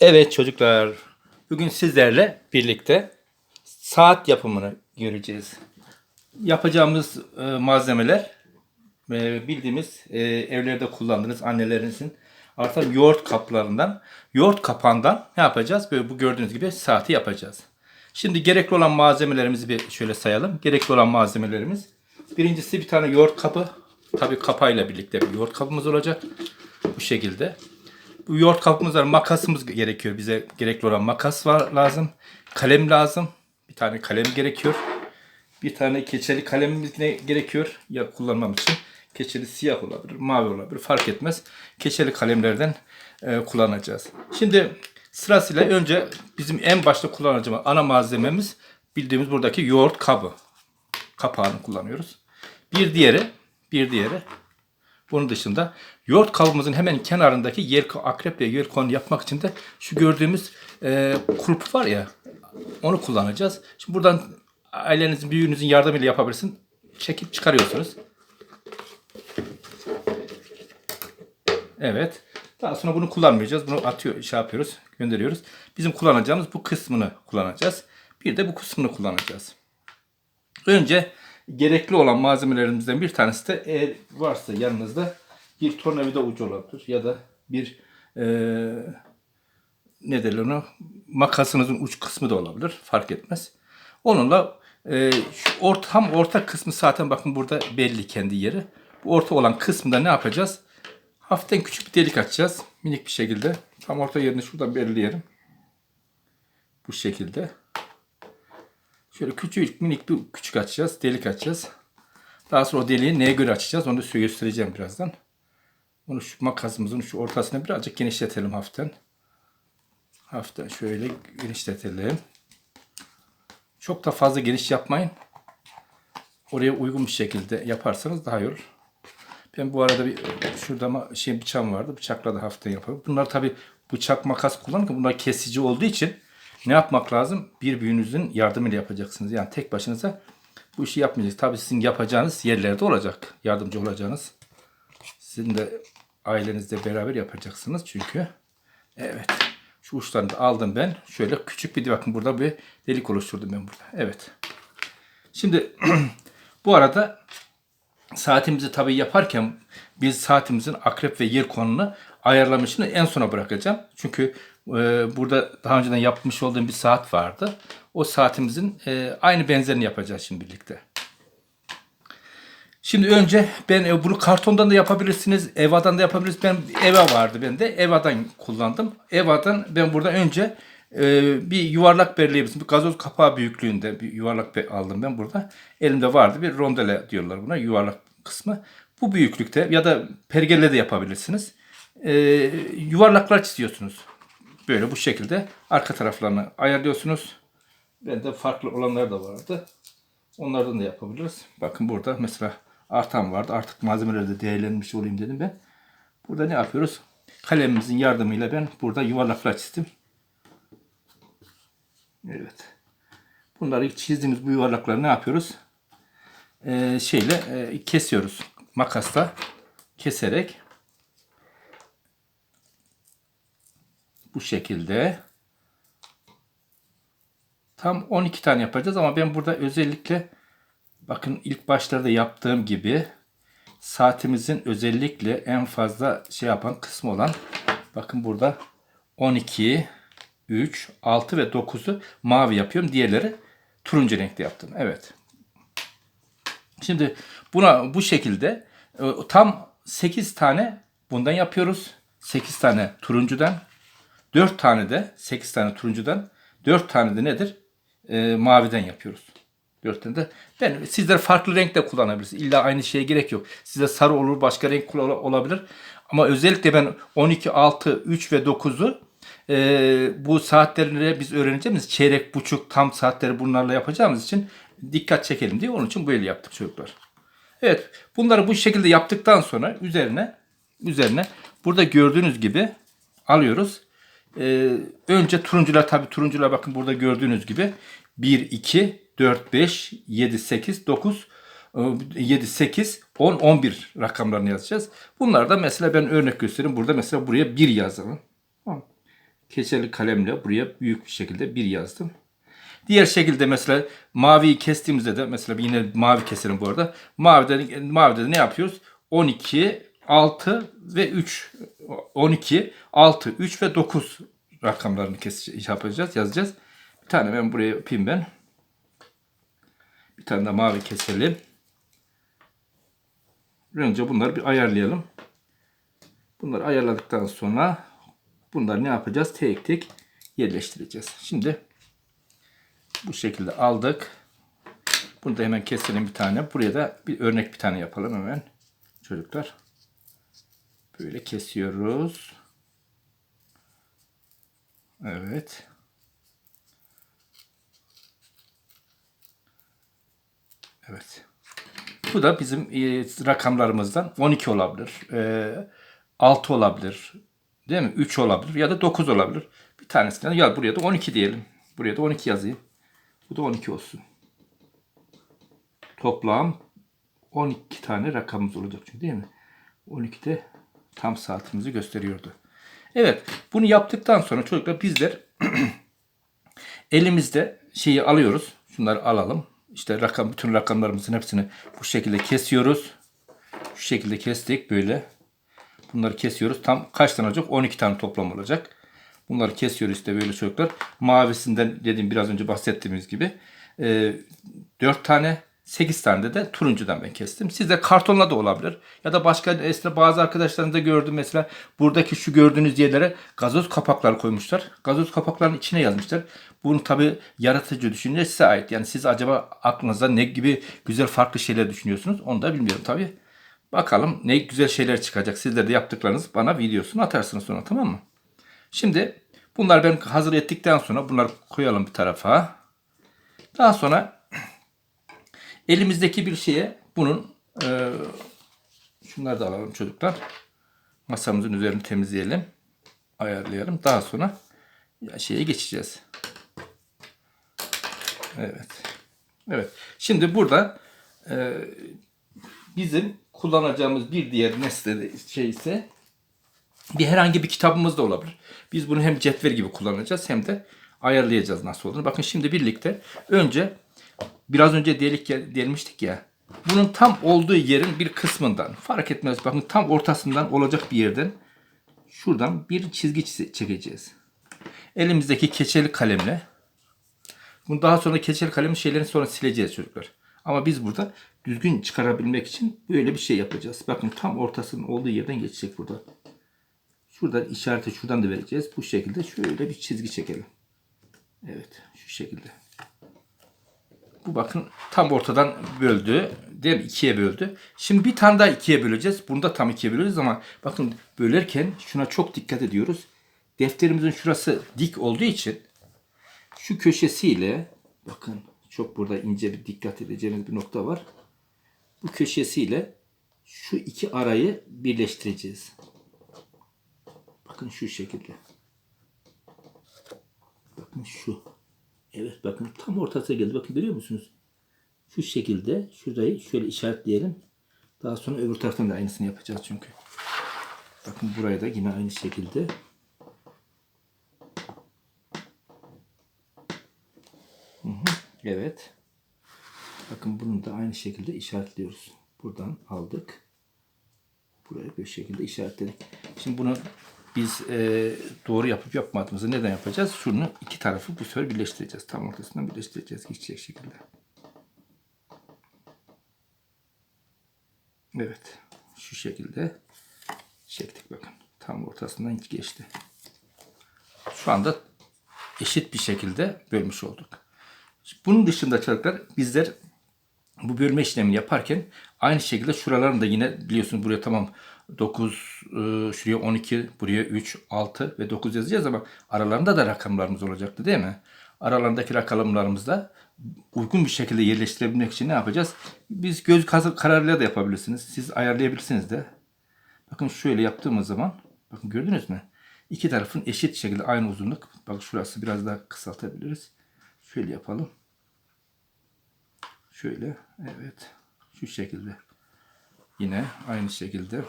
Evet çocuklar, bugün sizlerle birlikte saat yapımını göreceğiz. Yapacağımız e, malzemeler e, bildiğimiz e, evlerde kullandığınız annelerinizin artan yoğurt kaplarından, yoğurt kapağından ne yapacağız? Böyle bu gördüğünüz gibi saati yapacağız. Şimdi gerekli olan malzemelerimizi bir şöyle sayalım. Gerekli olan malzemelerimiz birincisi bir tane yoğurt kabı. Tabii kapağıyla birlikte bir yoğurt kabımız olacak. Bu şekilde. Yoğurt kabımız var. Makasımız gerekiyor. Bize gerekli olan makas var lazım. Kalem lazım. Bir tane kalem gerekiyor. Bir tane keçeli kalemimiz ne gerekiyor? Ya kullanmam için. Keçeli siyah olabilir, mavi olabilir. Fark etmez. Keçeli kalemlerden e, kullanacağız. Şimdi sırasıyla önce bizim en başta kullanacağımız ana malzememiz bildiğimiz buradaki yoğurt kabı. Kapağını kullanıyoruz. Bir diğeri, bir diğeri bunun dışında yoğurt kabımızın hemen kenarındaki yer akrep ve yer konu yapmak için de şu gördüğümüz e, kulp var ya onu kullanacağız. Şimdi buradan ailenizin büyüğünüzün yardımıyla yapabilirsin. Çekip çıkarıyorsunuz. Evet. Daha sonra bunu kullanmayacağız. Bunu atıyor, şey yapıyoruz, gönderiyoruz. Bizim kullanacağımız bu kısmını kullanacağız. Bir de bu kısmını kullanacağız. Önce gerekli olan malzemelerimizden bir tanesi de eğer varsa yanınızda bir tornavida ucu olabilir ya da bir eee ne derler ona makasınızın uç kısmı da olabilir fark etmez. Onunla eee şu orta, tam orta kısmı zaten bakın burada belli kendi yeri. Bu orta olan kısmında ne yapacağız? Hafiften küçük bir delik açacağız. Minik bir şekilde. Tam orta yerini şuradan belirleyelim. Bu şekilde. Şöyle küçük minik bir küçük açacağız. Delik açacağız. Daha sonra o deliği neye göre açacağız onu da size göstereceğim birazdan. Onu şu makasımızın şu ortasına birazcık genişletelim hafiften. Hafiften şöyle genişletelim. Çok da fazla geniş yapmayın. Oraya uygun bir şekilde yaparsanız daha iyi olur. Ben bu arada bir şurada şey bıçağım vardı. Bıçakla da hafiften yapalım. Bunlar tabi bıçak makas kullanırken bunlar kesici olduğu için ne yapmak lazım? Bir büyüğünüzün yardımıyla yapacaksınız. Yani tek başınıza bu işi yapmayacaksınız. Tabi sizin yapacağınız yerlerde olacak. Yardımcı olacağınız. Sizin de ailenizle beraber yapacaksınız çünkü. Evet. Şu uçlarını da aldım ben. Şöyle küçük bir bakın burada bir delik oluşturdum ben burada. Evet. Şimdi bu arada saatimizi tabii yaparken biz saatimizin akrep ve yer konunu ayarlamışını en sona bırakacağım. Çünkü burada daha önceden yapmış olduğum bir saat vardı. O saatimizin e, aynı benzerini yapacağız şimdi birlikte. Şimdi önce ben e, bunu kartondan da yapabilirsiniz, Eva'dan da yapabilirsiniz. Ben Eva vardı bende. Eva'dan kullandım. Eva'dan ben burada önce e, bir yuvarlak belirleyebilirsiniz. Bir gazoz kapağı büyüklüğünde bir yuvarlak aldım ben burada. Elimde vardı bir rondele diyorlar buna yuvarlak kısmı. Bu büyüklükte ya da pergelle de yapabilirsiniz. Yuvarlaklar çiziyorsunuz. Böyle bu şekilde arka taraflarını ayarlıyorsunuz. Bende farklı olanlar da vardı. Onlardan da yapabiliriz. Bakın burada mesela artan vardı. Artık malzemeleri de değerlenmiş olayım dedim ben. Burada ne yapıyoruz? Kalemimizin yardımıyla ben burada yuvarlaklar çizdim. Evet. Bunları çizdiğimiz bu yuvarlakları ne yapıyoruz? Ee, şeyle e, kesiyoruz. Makasla keserek bu şekilde Tam 12 tane yapacağız ama ben burada özellikle bakın ilk başlarda yaptığım gibi saatimizin özellikle en fazla şey yapan kısmı olan bakın burada 12, 3, 6 ve 9'u mavi yapıyorum. Diğerleri turuncu renkte yaptım. Evet. Şimdi buna bu şekilde e, tam 8 tane bundan yapıyoruz. 8 tane turuncudan, 4 tane de 8 tane turuncudan, 4 tane de nedir? e, maviden yapıyoruz. Dört tane de. Ben sizler farklı renk de kullanabilirsiniz. İlla aynı şeye gerek yok. Size sarı olur, başka renk olabilir. Ama özellikle ben 12, 6, 3 ve 9'u e, bu saatlerle biz öğreneceğimiz çeyrek, buçuk, tam saatleri bunlarla yapacağımız için dikkat çekelim diye onun için böyle yaptık çocuklar. Evet, bunları bu şekilde yaptıktan sonra üzerine üzerine burada gördüğünüz gibi alıyoruz. Ee, önce turuncular tabi turuncular bakın burada gördüğünüz gibi 1, 2, 4, 5, 7, 8, 9, 7, 8, 10, 11 rakamlarını yazacağız. Bunlar da mesela ben örnek göstereyim. Burada mesela buraya 1 yazalım. Keçeli kalemle buraya büyük bir şekilde bir yazdım. Diğer şekilde mesela maviyi kestiğimizde de mesela yine mavi keselim bu arada. Mavide, mavide de ne yapıyoruz? 12, 6 ve 3. 12, 6, 3 ve 9 rakamlarını kes yapacağız, yazacağız. Bir tane ben buraya yapayım ben. Bir tane de mavi keselim. Önce bunları bir ayarlayalım. Bunları ayarladıktan sonra bunları ne yapacağız? Tek tek yerleştireceğiz. Şimdi bu şekilde aldık. Bunu da hemen keselim bir tane. Buraya da bir örnek bir tane yapalım hemen. Çocuklar. Böyle kesiyoruz. Evet. Evet. Bu da bizim e, rakamlarımızdan 12 olabilir. E, 6 olabilir. Değil mi? 3 olabilir ya da 9 olabilir. Bir tanesinden ya buraya da 12 diyelim. Buraya da 12 yazayım. Bu da 12 olsun. Toplam 12 tane rakamımız olacak çünkü değil mi? 12'de tam saatimizi gösteriyordu. Evet, bunu yaptıktan sonra çocuklar bizler elimizde şeyi alıyoruz. Şunları alalım. İşte rakam bütün rakamlarımızın hepsini bu şekilde kesiyoruz. Şu şekilde kestik böyle. Bunları kesiyoruz. Tam kaç tane olacak? 12 tane toplam olacak. Bunları kesiyoruz işte böyle çocuklar. Mavisinden dediğim biraz önce bahsettiğimiz gibi. E, 4 tane 8 tane de, turuncudan ben kestim. Sizde kartonla da olabilir. Ya da başka esna bazı arkadaşlarımda gördüm mesela buradaki şu gördüğünüz yerlere gazoz kapakları koymuşlar. Gazoz kapaklarının içine yazmışlar. Bunu tabi yaratıcı düşünce size ait. Yani siz acaba aklınıza ne gibi güzel farklı şeyler düşünüyorsunuz onu da bilmiyorum tabi. Bakalım ne güzel şeyler çıkacak. Sizler de yaptıklarınız bana videosunu atarsınız sonra tamam mı? Şimdi bunları ben hazır ettikten sonra bunları koyalım bir tarafa. Daha sonra elimizdeki bir şeye bunun e, şunları da alalım çocuklar. Masamızın üzerini temizleyelim. Ayarlayalım. Daha sonra şeye geçeceğiz. Evet. Evet. Şimdi burada e, bizim kullanacağımız bir diğer nesne şey ise bir herhangi bir kitabımız da olabilir. Biz bunu hem cetvel gibi kullanacağız hem de ayarlayacağız nasıl olduğunu. Bakın şimdi birlikte önce biraz önce delik delmiştik ya. Bunun tam olduğu yerin bir kısmından fark etmez. Bakın tam ortasından olacak bir yerden şuradan bir çizgi çekeceğiz. Elimizdeki keçeli kalemle bunu daha sonra keçeli kalemin şeylerini sonra sileceğiz çocuklar. Ama biz burada düzgün çıkarabilmek için böyle bir şey yapacağız. Bakın tam ortasının olduğu yerden geçecek burada. Şuradan işareti şuradan da vereceğiz. Bu şekilde şöyle bir çizgi çekelim. Evet şu şekilde. Bu bakın tam ortadan böldü. Değil mi? İkiye böldü. Şimdi bir tane daha ikiye böleceğiz. Bunu da tam ikiye böleceğiz ama bakın bölerken şuna çok dikkat ediyoruz. Defterimizin şurası dik olduğu için şu köşesiyle bakın çok burada ince bir dikkat edeceğiniz bir nokta var. Bu köşesiyle şu iki arayı birleştireceğiz. Bakın şu şekilde. Bakın şu. Evet bakın tam ortasına geldi. Bakın görüyor musunuz? Şu şekilde şurayı şöyle işaretleyelim. Daha sonra öbür taraftan da aynısını yapacağız çünkü. Bakın buraya da yine aynı şekilde. Evet. Bakın bunu da aynı şekilde işaretliyoruz. Buradan aldık. Buraya bir şekilde işaretledik. Şimdi bunu biz e, doğru yapıp yapmadığımızı neden yapacağız? Şunu iki tarafı bu sefer birleştireceğiz. Tam ortasından birleştireceğiz geçecek şekilde. Evet. Şu şekilde çektik bakın. Tam ortasından hiç geçti. Şu anda eşit bir şekilde bölmüş olduk. Bunun dışında çocuklar bizler bu bölme işlemini yaparken aynı şekilde şuraların da yine biliyorsunuz buraya tamam 9, e, şuraya 12, buraya 3, 6 ve 9 yazacağız ama aralarında da rakamlarımız olacaktı değil mi? Aralarındaki rakamlarımızda uygun bir şekilde yerleştirebilmek için ne yapacağız? Biz göz kararıyla da yapabilirsiniz. Siz ayarlayabilirsiniz de. Bakın şöyle yaptığımız zaman bakın gördünüz mü? İki tarafın eşit şekilde aynı uzunluk. Bak şurası biraz daha kısaltabiliriz. Şöyle yapalım. Şöyle. Evet. Şu şekilde. Yine aynı şekilde.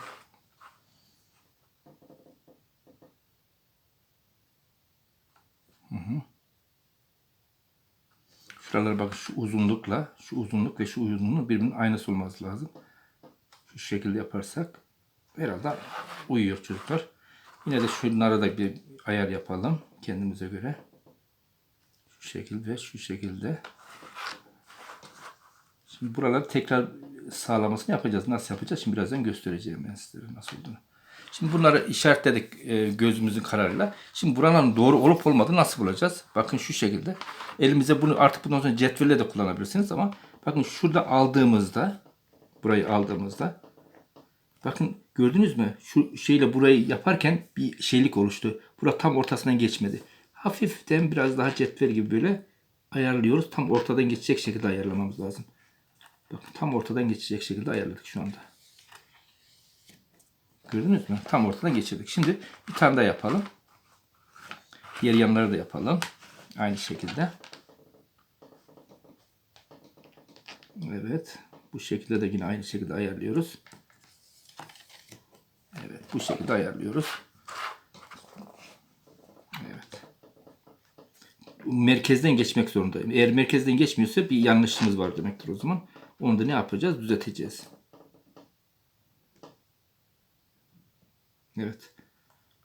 Şuralara bak şu uzunlukla şu uzunluk ve şu uzunluğun birbirinin aynısı olması lazım. Şu şekilde yaparsak herhalde uyuyor çocuklar. Yine de şunlara da bir ayar yapalım kendimize göre. Şu şekilde şu şekilde. Şimdi buraları tekrar sağlamasını yapacağız. Nasıl yapacağız? Şimdi birazdan göstereceğim ben sizlere nasıl olduğunu. Şimdi bunları işaretledik e, gözümüzün kararıyla. Şimdi buranın doğru olup olmadığını nasıl bulacağız? Bakın şu şekilde. Elimize bunu artık bundan sonra cetvelle de kullanabilirsiniz ama bakın şurada aldığımızda burayı aldığımızda bakın gördünüz mü? Şu şeyle burayı yaparken bir şeylik oluştu. Bura tam ortasından geçmedi. Hafiften biraz daha cetvel gibi böyle ayarlıyoruz. Tam ortadan geçecek şekilde ayarlamamız lazım. Bakın tam ortadan geçecek şekilde ayarladık şu anda. Gördünüz mü? Tam ortadan geçirdik. Şimdi bir tane daha yapalım. Diğer yanları da yapalım. Aynı şekilde. Evet. Bu şekilde de yine aynı şekilde ayarlıyoruz. Evet. Bu şekilde ayarlıyoruz. Evet. Merkezden geçmek zorundayım. Eğer merkezden geçmiyorsa bir yanlışımız var demektir o zaman. Onu da ne yapacağız? Düzelteceğiz. Evet.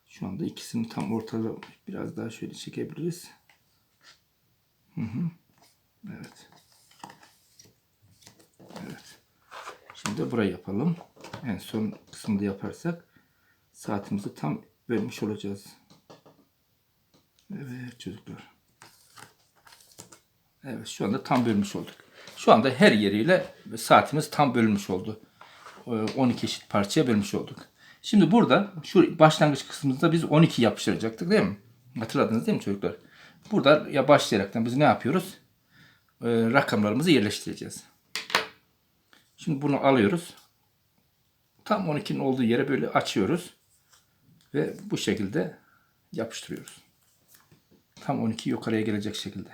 Şu anda ikisini tam ortada biraz daha şöyle çekebiliriz. Hı hı. Evet. Evet. Şimdi burayı yapalım. En son kısmında yaparsak saatimizi tam vermiş olacağız. Evet çocuklar. Evet şu anda tam bölmüş olduk. Şu anda her yeriyle saatimiz tam bölünmüş oldu. Ee, 12 eşit parçaya bölmüş olduk. Şimdi burada şu başlangıç kısmımızda biz 12 yapıştıracaktık değil mi? Hatırladınız değil mi çocuklar? Burada ya başlayaraktan biz ne yapıyoruz? Ee, rakamlarımızı yerleştireceğiz. Şimdi bunu alıyoruz. Tam 12'nin olduğu yere böyle açıyoruz. Ve bu şekilde yapıştırıyoruz. Tam 12 yukarıya gelecek şekilde.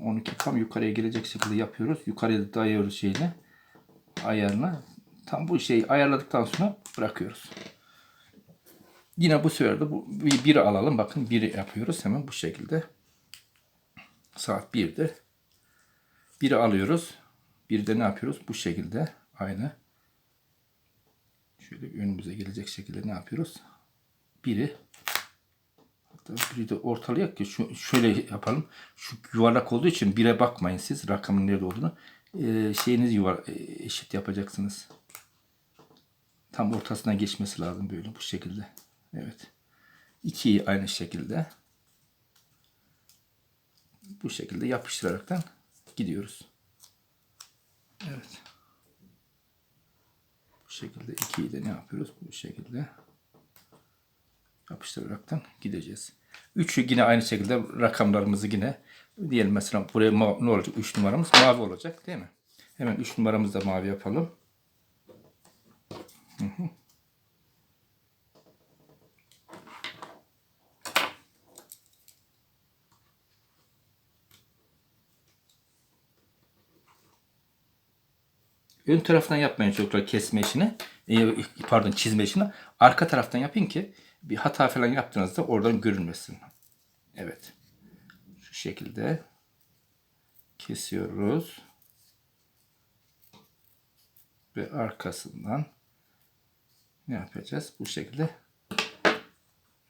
12 tam yukarıya gelecek şekilde yapıyoruz. Yukarıya da dayıyoruz şeyle. Ayarına. Tam bu şeyi ayarladıktan sonra bırakıyoruz. Yine bu sefer de bu bir biri alalım. Bakın biri yapıyoruz hemen bu şekilde. Saat 1'de. Biri alıyoruz. Bir de ne yapıyoruz? Bu şekilde aynı. Şöyle önümüze gelecek şekilde ne yapıyoruz? Biri Hatta biri de ortalayak ki şu, şöyle yapalım. Şu yuvarlak olduğu için bire bakmayın siz rakamın nerede olduğunu. Ee, şeyiniz yuvar e, eşit yapacaksınız. Tam ortasına geçmesi lazım böyle bu şekilde. Evet. 2'yi aynı şekilde bu şekilde yapıştıraraktan gidiyoruz. Evet. Bu şekilde 2'yi de ne yapıyoruz? Bu şekilde yapıştıraraktan gideceğiz. 3'ü yine aynı şekilde rakamlarımızı yine diyelim mesela buraya ne olacak? 3 numaramız mavi olacak değil mi? Hemen 3 numaramızı da mavi yapalım. Ön taraftan yapmayın çocuklar kesme işini. Pardon çizme işini. Arka taraftan yapın ki bir hata falan yaptığınızda oradan görünmesin. Evet. Şu şekilde kesiyoruz. Ve arkasından ne yapacağız? Bu şekilde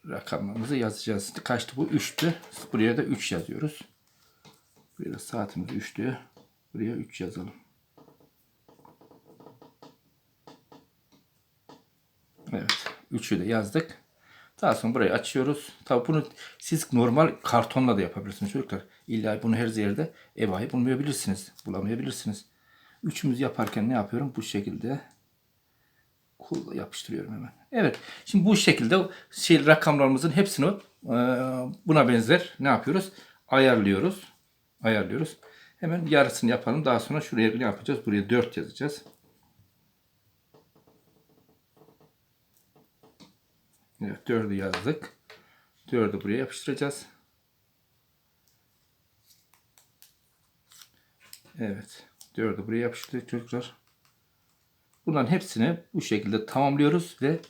rakamlarımızı yazacağız. Kaçtı bu? 3'tü. Buraya da 3 yazıyoruz. Buraya saatimiz 3'tü. Buraya 3 yazalım. Evet. Üçü de yazdık. Daha sonra burayı açıyoruz. Tabi bunu siz normal kartonla da yapabilirsiniz çocuklar. İlla bunu her yerde ebahi bulmayabilirsiniz. Bulamayabilirsiniz. Üçümüz yaparken ne yapıyorum? Bu şekilde yapıştırıyorum hemen. Evet. Şimdi bu şekilde şey rakamlarımızın hepsini e, buna benzer ne yapıyoruz? Ayarlıyoruz. Ayarlıyoruz. Hemen yarısını yapalım. Daha sonra şuraya ne yapacağız? Buraya 4 yazacağız. Evet 4'ü yazdık. 4'ü buraya yapıştıracağız. Evet. 4'ü buraya yapıştırdık çocuklar. Bunların hepsini bu şekilde tamamlıyoruz ve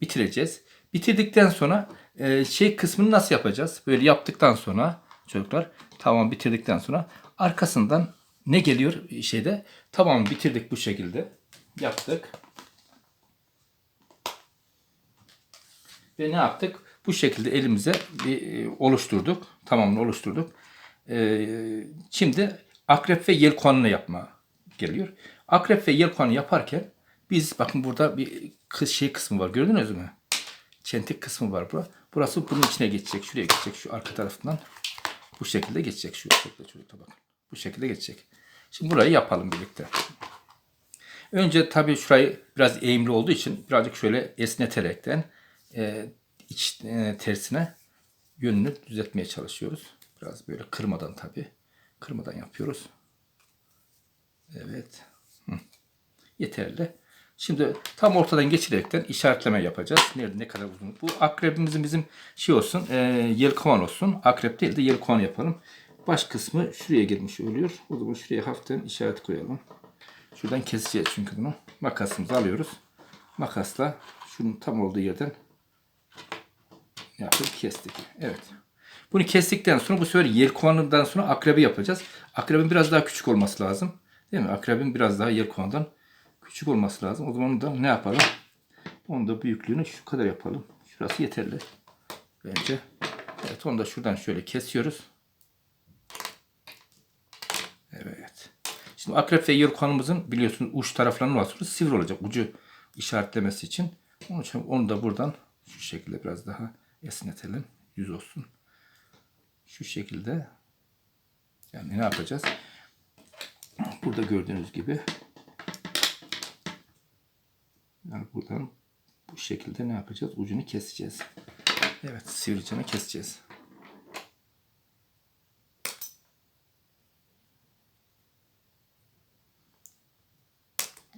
bitireceğiz. Bitirdikten sonra e, şey kısmını nasıl yapacağız? Böyle yaptıktan sonra çocuklar tamam bitirdikten sonra arkasından ne geliyor şeyde? Tamam bitirdik bu şekilde. Yaptık. Ve ne yaptık? Bu şekilde elimize bir e, oluşturduk. Tamamını oluşturduk. E, şimdi akrep ve yelkonunu yapma geliyor. Akrep ve yelkonu yaparken biz bakın burada bir şey kısmı var. Gördünüz mü? Çentik kısmı var burada. Burası bunun içine geçecek. Şuraya geçecek. Şu arka tarafından bu şekilde geçecek. Şu şekilde çocuklar bakın. Bu şekilde geçecek. Şimdi burayı yapalım birlikte. Önce tabii şurayı biraz eğimli olduğu için birazcık şöyle esneterekten e, iç e, tersine yönünü düzeltmeye çalışıyoruz. Biraz böyle kırmadan tabii. Kırmadan yapıyoruz. Evet. Hı. Yeterli. Şimdi tam ortadan geçirerekten işaretleme yapacağız. Nerede ne kadar uzun. Bu akrebimizin bizim şey olsun. E, yelkovan olsun. Akrep değil de yelkovan yapalım. Baş kısmı şuraya girmiş oluyor. O zaman şuraya hafiften işaret koyalım. Şuradan keseceğiz çünkü bunu. Makasımızı alıyoruz. Makasla şunun tam olduğu yerden yapıp kestik. Evet. Bunu kestikten sonra bu sefer yelkovanından sonra akrebi yapacağız. Akrebin biraz daha küçük olması lazım. Değil mi? Akrebin biraz daha yelkovandan küçük olması lazım. O zaman da ne yapalım? Onu da büyüklüğünü şu kadar yapalım. Şurası yeterli. Bence. Evet onu da şuradan şöyle kesiyoruz. Evet. Şimdi akrep ve yelkovanımızın biliyorsunuz uç taraflarının var. Sivri olacak ucu işaretlemesi için. Onun için onu da buradan şu şekilde biraz daha esnetelim. Yüz olsun. Şu şekilde yani ne yapacağız? Burada gördüğünüz gibi yani buradan bu şekilde ne yapacağız? Ucunu keseceğiz. Evet, sivricini keseceğiz.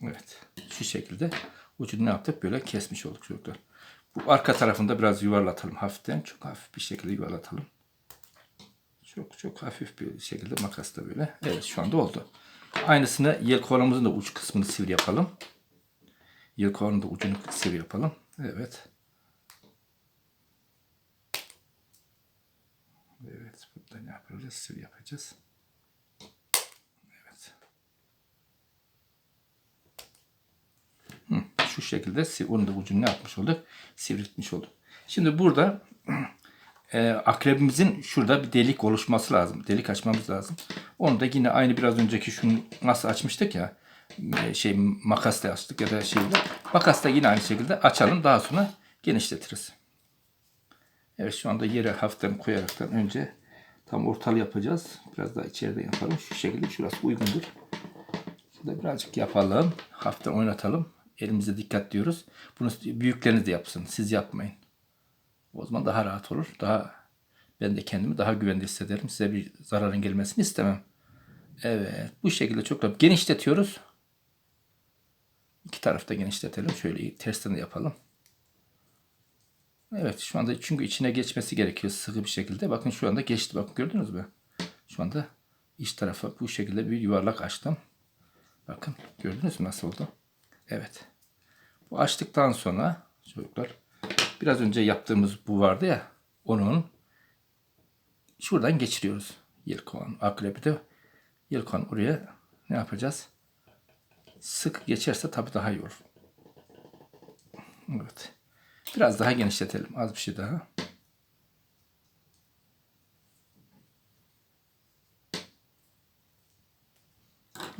Evet. Şu şekilde ucunu ne yaptık? Böyle kesmiş olduk çocuklar. Bu arka tarafında biraz yuvarlatalım hafiften. Çok hafif bir şekilde yuvarlatalım. Çok çok hafif bir şekilde makasla böyle. Evet şu anda oldu. Aynısını yelkovanımızın da uç kısmını sivri yapalım. Yelkovanın da ucunu sivri yapalım. Evet. Evet. Burada ne yapacağız? Sivri yapacağız. Evet. Hı, şu şekilde onun da ucunu ne yapmış olduk? Sivriltmiş olduk. Şimdi burada e, akrebimizin şurada bir delik oluşması lazım. Delik açmamız lazım. Onu da yine aynı biraz önceki şunu nasıl açmıştık ya şey makasla açtık ya da şeyle. Makasla yine aynı şekilde açalım. Daha sonra genişletiriz. Evet şu anda yere hafiften koyaraktan önce tam ortalı yapacağız. Biraz daha içeride yapalım. Şu şekilde şurası uygundur. Şurada birazcık yapalım. Hafiften oynatalım. Elimize dikkat diyoruz. Bunu büyükleriniz de yapsın. Siz yapmayın. O zaman daha rahat olur. Daha ben de kendimi daha güvende hissederim. Size bir zararın gelmesini istemem. Evet. Bu şekilde çok rahat genişletiyoruz. İki tarafta genişletelim. Şöyle tersten de yapalım. Evet şu anda çünkü içine geçmesi gerekiyor sıkı bir şekilde. Bakın şu anda geçti. Bakın gördünüz mü? Şu anda iç tarafa bu şekilde bir yuvarlak açtım. Bakın gördünüz mü nasıl oldu? Evet. Bu açtıktan sonra çocuklar biraz önce yaptığımız bu vardı ya onun şuradan geçiriyoruz. Yelkovan akrebi de yelkovan oraya ne yapacağız? Sık geçerse tabii daha iyi olur. Evet. Biraz daha genişletelim. Az bir şey daha.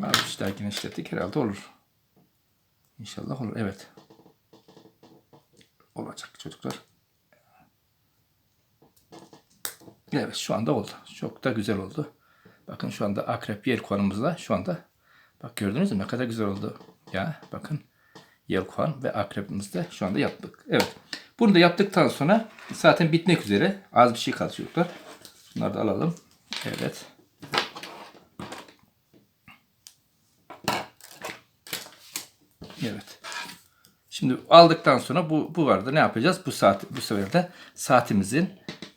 Az bir şey daha genişlettik. Herhalde olur. İnşallah olur. Evet. Olacak çocuklar. Evet şu anda oldu. Çok da güzel oldu. Bakın şu anda akrep yer konumuzda şu anda. Bak gördünüz mü ne kadar güzel oldu. Ya bakın yelkovan ve akrepimizi de şu anda yaptık. Evet. Bunu da yaptıktan sonra zaten bitmek üzere. Az bir şey kaldı çocuklar. Bunları da alalım. Evet. Evet. Şimdi aldıktan sonra bu, bu vardı. Ne yapacağız? Bu saat bu sefer de saatimizin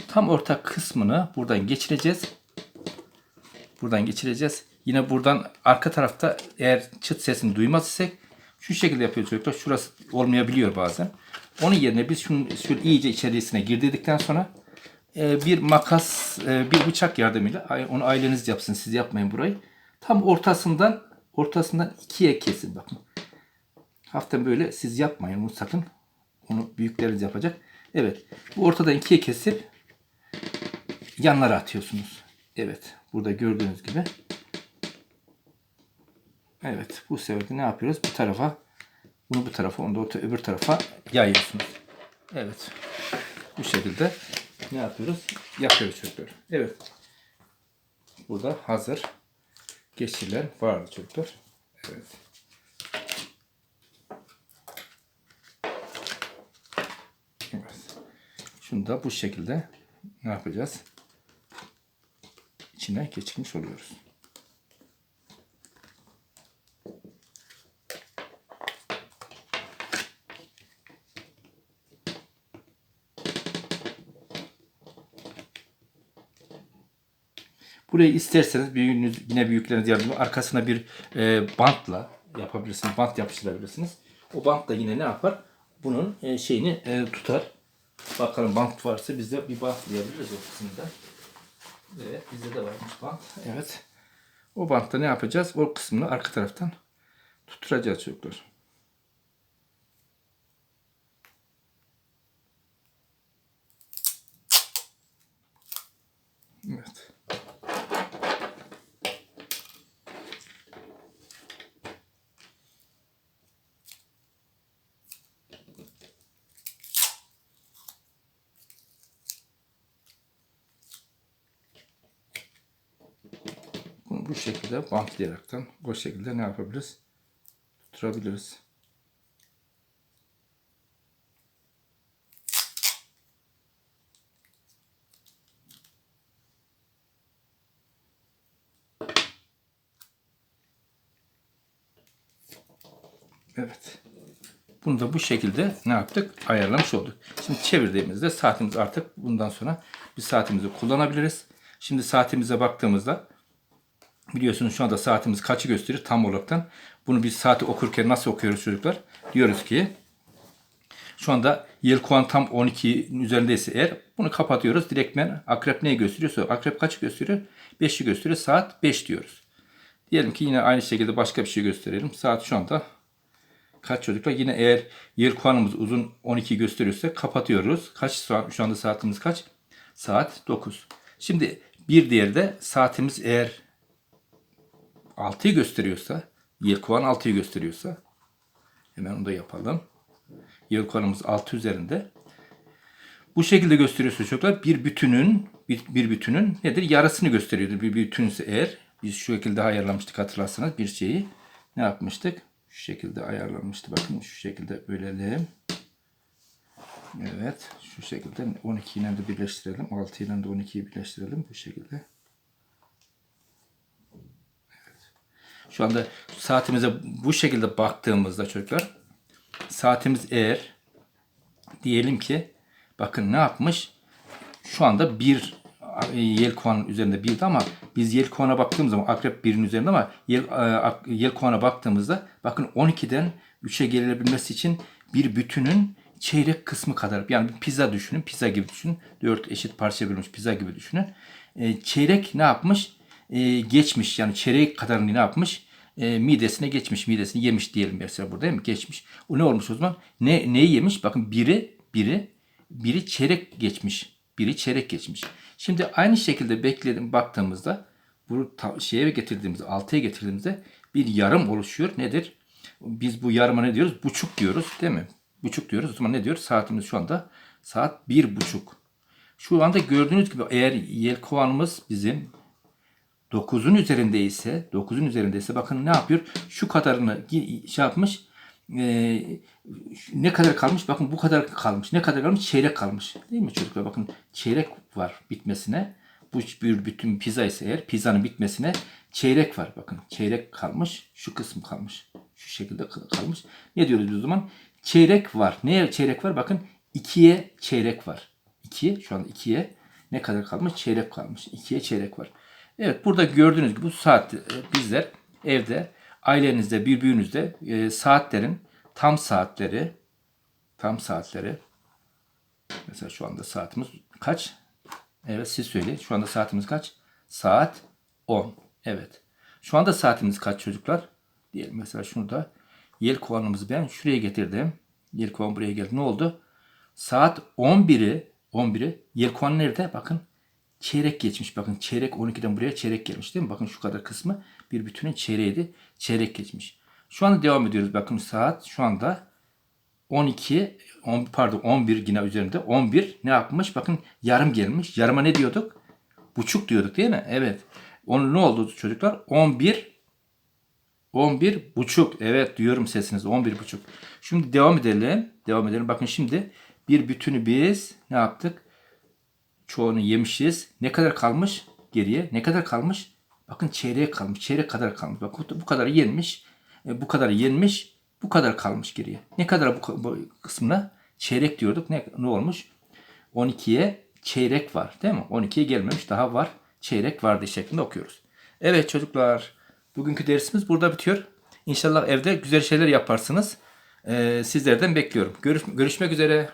tam orta kısmını buradan geçireceğiz. Buradan geçireceğiz. Yine buradan arka tarafta eğer çıt sesini duymaz isek şu şekilde yapıyoruz çocuklar. Şurası olmayabiliyor bazen. Onun yerine biz şunu şöyle iyice içerisine girdirdikten sonra e, bir makas, e, bir bıçak yardımıyla onu aileniz yapsın. Siz yapmayın burayı. Tam ortasından ortasından ikiye kesin bakın. Hafiften böyle siz yapmayın bunu sakın. Onu büyükleriniz yapacak. Evet. Bu ortadan ikiye kesip yanlara atıyorsunuz. Evet. Burada gördüğünüz gibi. Evet. Bu sefer de ne yapıyoruz? Bu tarafa bunu bu tarafa, onu da orta, öbür tarafa yayıyorsunuz. Evet. Bu şekilde ne yapıyoruz? Yapıyoruz çocuklar. Evet. Burada hazır geçirler var çocuklar. Evet. Evet. Şunu da bu şekilde ne yapacağız? İçine geçirmiş oluyoruz. Burayı isterseniz büyüğünüz yine büyükleriniz yardımcı arkasına bir e, bantla yapabilirsiniz. Bant yapıştırabilirsiniz. O bant da yine ne yapar? Bunun e, şeyini e, tutar. Bakalım bant varsa biz de bir bantlayabiliriz o kısımda. Evet bizde de varmış bant. Evet. O bantta ne yapacağız? O kısmını arka taraftan tutturacağız çocuklar. Evet. Bunu bu şekilde bantlayaraktan bu şekilde ne yapabiliriz? Tutturabiliriz. Evet. Bunu da bu şekilde ne yaptık? Ayarlamış olduk. Şimdi çevirdiğimizde saatimiz artık bundan sonra bir saatimizi kullanabiliriz. Şimdi saatimize baktığımızda biliyorsunuz şu anda saatimiz kaçı gösteriyor tam olaraktan. Bunu biz saati okurken nasıl okuyoruz çocuklar? Diyoruz ki şu anda Yelkoğan tam 12'nin üzerindeyse eğer bunu kapatıyoruz. Direktmen akrep neyi gösteriyorsa akrep kaçı gösteriyor? 5'i gösteriyor. Saat 5 diyoruz. Diyelim ki yine aynı şekilde başka bir şey gösterelim. Saat şu anda kaç çocuklar? Yine eğer yer kuanımız uzun 12 gösteriyorsa kapatıyoruz. Kaç saat? Şu anda saatimiz kaç? Saat 9. Şimdi bir diğeri de saatimiz eğer 6'yı gösteriyorsa, yer kuan 6'yı gösteriyorsa hemen onu da yapalım. Yer kuanımız 6 üzerinde. Bu şekilde gösteriyorsa çocuklar bir bütünün bir, bir bütünün nedir? Yarısını gösteriyordur. Bir bütünse eğer biz şu şekilde ayarlamıştık hatırlarsanız bir şeyi ne yapmıştık? Şu şekilde ayarlanmıştı. Bakın şu şekilde bölelim. Evet. Şu şekilde 12 ile de birleştirelim. 6 ile de 12'yi birleştirelim. Bu şekilde. Şu anda saatimize bu şekilde baktığımızda çocuklar saatimiz eğer diyelim ki bakın ne yapmış? Şu anda bir yelkovanın üzerinde birdi ama biz yelkovana baktığımız zaman akrep birin üzerinde ama yel, e, yelkovana baktığımızda bakın 12'den 3'e gelebilmesi için bir bütünün çeyrek kısmı kadar yani bir pizza düşünün pizza gibi düşünün. 4 eşit parça bölünmüş pizza gibi düşünün. E, çeyrek ne yapmış e, geçmiş yani çeyrek kadarını ne yapmış e, midesine geçmiş midesini yemiş diyelim mesela burada değil mi geçmiş o ne olmuş o zaman ne neyi yemiş bakın biri biri biri çeyrek geçmiş biri çeyrek geçmiş Şimdi aynı şekilde bekledim baktığımızda bu şeye getirdiğimizde 6'ya getirdiğimizde bir yarım oluşuyor. Nedir? Biz bu yarıma ne diyoruz? Buçuk diyoruz değil mi? Buçuk diyoruz. O zaman ne diyoruz? Saatimiz şu anda saat bir buçuk. Şu anda gördüğünüz gibi eğer yelkovanımız bizim 9'un üzerindeyse 9'un üzerindeyse bakın ne yapıyor? Şu kadarını şey yapmış e, ne kadar kalmış? Bakın bu kadar kalmış. Ne kadar kalmış? Çeyrek kalmış. Değil mi çocuklar? Bakın çeyrek var bitmesine. Bu bir bütün pizza ise eğer pizzanın bitmesine çeyrek var. Bakın çeyrek kalmış. Şu kısım kalmış. Şu şekilde kalmış. Ne diyoruz biz o zaman? Çeyrek var. Neye çeyrek var? Bakın ikiye çeyrek var. İkiye şu anda ikiye ne kadar kalmış? Çeyrek kalmış. İkiye çeyrek var. Evet burada gördüğünüz gibi bu saat bizler evde ailenizde, bir büyüğünüzde e, saatlerin tam saatleri tam saatleri. Mesela şu anda saatimiz kaç? Evet siz söyleyin. Şu anda saatimiz kaç? Saat 10. Evet. Şu anda saatimiz kaç çocuklar? Diyelim mesela şunu da yel kovanımızı ben şuraya getirdim. Yel kovan buraya geldi. Ne oldu? Saat 11'i 11'i yel kovan nerede? Bakın çeyrek geçmiş. Bakın çeyrek 12'den buraya çeyrek gelmiş değil mi? Bakın şu kadar kısmı bir bütünün çeyreğiydi. Çeyrek geçmiş. Şu anda devam ediyoruz. Bakın saat şu anda 12 on, pardon 11 yine üzerinde 11 ne yapmış? Bakın yarım gelmiş. Yarıma ne diyorduk? Buçuk diyorduk değil mi? Evet. Onun ne oldu çocuklar? 11 11 buçuk. Evet duyuyorum sesinizi. 11 buçuk. Şimdi devam edelim. Devam edelim. Bakın şimdi bir bütünü biz ne yaptık? Çoğunu yemişiz. Ne kadar kalmış geriye? Ne kadar kalmış? Bakın çeyrek kalmış. Çeyrek kadar kalmış. Bak bu kadar yenmiş. E, bu kadar yenmiş. Bu kadar kalmış geriye. Ne kadar bu, bu kısmına? Çeyrek diyorduk. Ne, ne olmuş? 12'ye çeyrek var. Değil mi? 12'ye gelmemiş. Daha var. Çeyrek vardı şeklinde okuyoruz. Evet çocuklar. Bugünkü dersimiz burada bitiyor. İnşallah evde güzel şeyler yaparsınız. Ee, sizlerden bekliyorum. Görüş, görüşmek üzere.